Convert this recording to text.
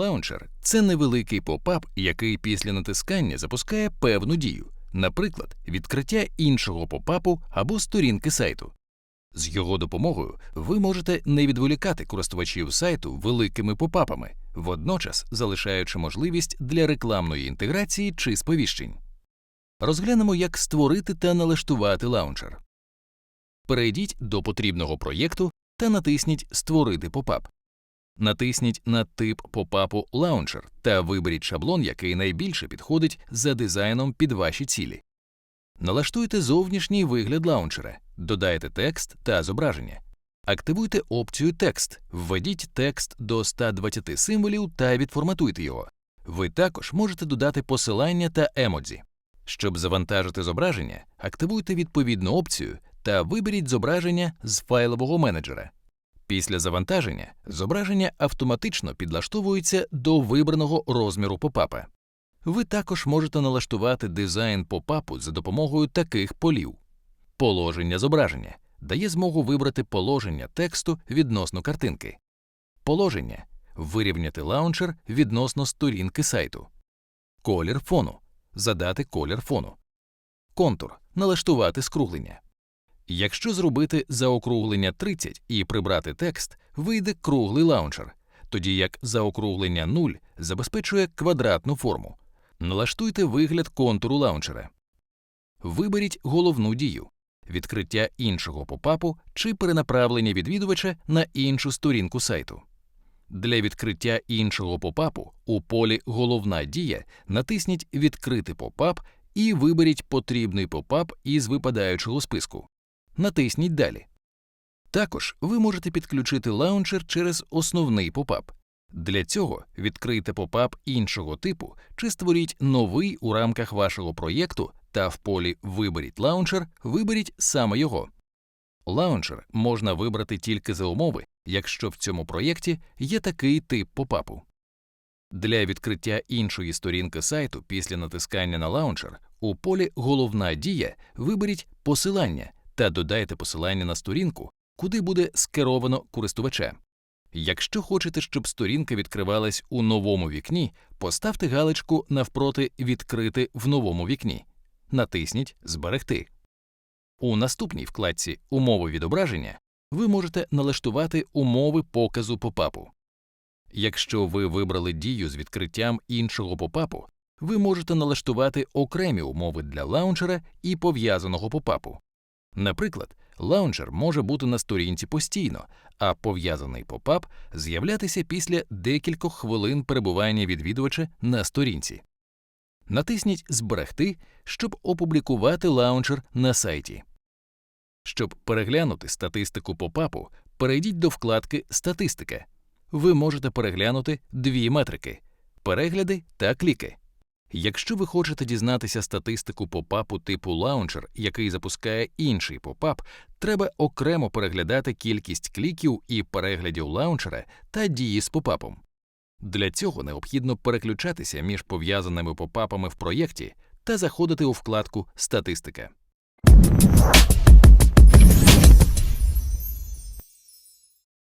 лаунчер це невеликий попап, який після натискання запускає певну дію, наприклад, відкриття іншого попапу або сторінки сайту. З його допомогою ви можете не відволікати користувачів сайту великими попапами, водночас залишаючи можливість для рекламної інтеграції чи сповіщень. Розглянемо, як створити та налаштувати лаунчер. Перейдіть до потрібного проєкту та натисніть Створити попап. Натисніть на тип попапу Launcher та виберіть шаблон, який найбільше підходить за дизайном під ваші цілі. Налаштуйте зовнішній вигляд лаунчера, додайте текст та зображення. Активуйте опцію Текст, введіть текст до 120 символів та відформатуйте його. Ви також можете додати посилання та емодзі. Щоб завантажити зображення, активуйте відповідну опцію та виберіть зображення з файлового менеджера. Після завантаження зображення автоматично підлаштовується до вибраного розміру попапа. Ви також можете налаштувати дизайн попапу за допомогою таких полів. Положення зображення дає змогу вибрати положення тексту відносно картинки. Положення вирівняти лаунчер відносно сторінки сайту. Колір фону задати колір фону. Контур налаштувати скруглення. Якщо зробити заокруглення 30 і прибрати текст, вийде круглий лаунчер, тоді як заокруглення 0 забезпечує квадратну форму. Налаштуйте вигляд контуру лаунчера. Виберіть головну дію відкриття іншого попапу чи перенаправлення відвідувача на іншу сторінку сайту. Для відкриття іншого попапу у полі Головна дія натисніть Відкрити попап і виберіть потрібний попап із випадаючого списку. Натисніть Далі. Також ви можете підключити лаунчер через основний попап. Для цього відкрийте попап іншого типу чи створіть новий у рамках вашого проєкту та в полі Виберіть лаунчер виберіть саме його. Лаунчер можна вибрати тільки за умови, якщо в цьому проєкті є такий тип попапу. Для відкриття іншої сторінки сайту після натискання на лаунчер у полі Головна дія виберіть посилання та додайте посилання на сторінку, куди буде скеровано користувача. Якщо хочете, щоб сторінка відкривалась у новому вікні, поставте галочку навпроти Відкрити в новому вікні. Натисніть Зберегти. У наступній вкладці Умови відображення ви можете налаштувати умови показу попапу. Якщо ви вибрали дію з відкриттям іншого попапу, ви можете налаштувати окремі умови для лаунчера і пов'язаного попапу. Наприклад, лаунчер може бути на сторінці постійно, а пов'язаний попап з'являтися після декількох хвилин перебування відвідувача на сторінці. Натисніть Зберегти, щоб опублікувати лаунчер на сайті. Щоб переглянути статистику попапу, перейдіть до вкладки Статистика. Ви можете переглянути дві метрики перегляди та кліки. Якщо ви хочете дізнатися статистику попапу типу лаунчер, який запускає інший попап, треба окремо переглядати кількість кліків і переглядів лаунчера та дії з попапом. Для цього необхідно переключатися між пов'язаними попапами в проєкті та заходити у вкладку Статистика.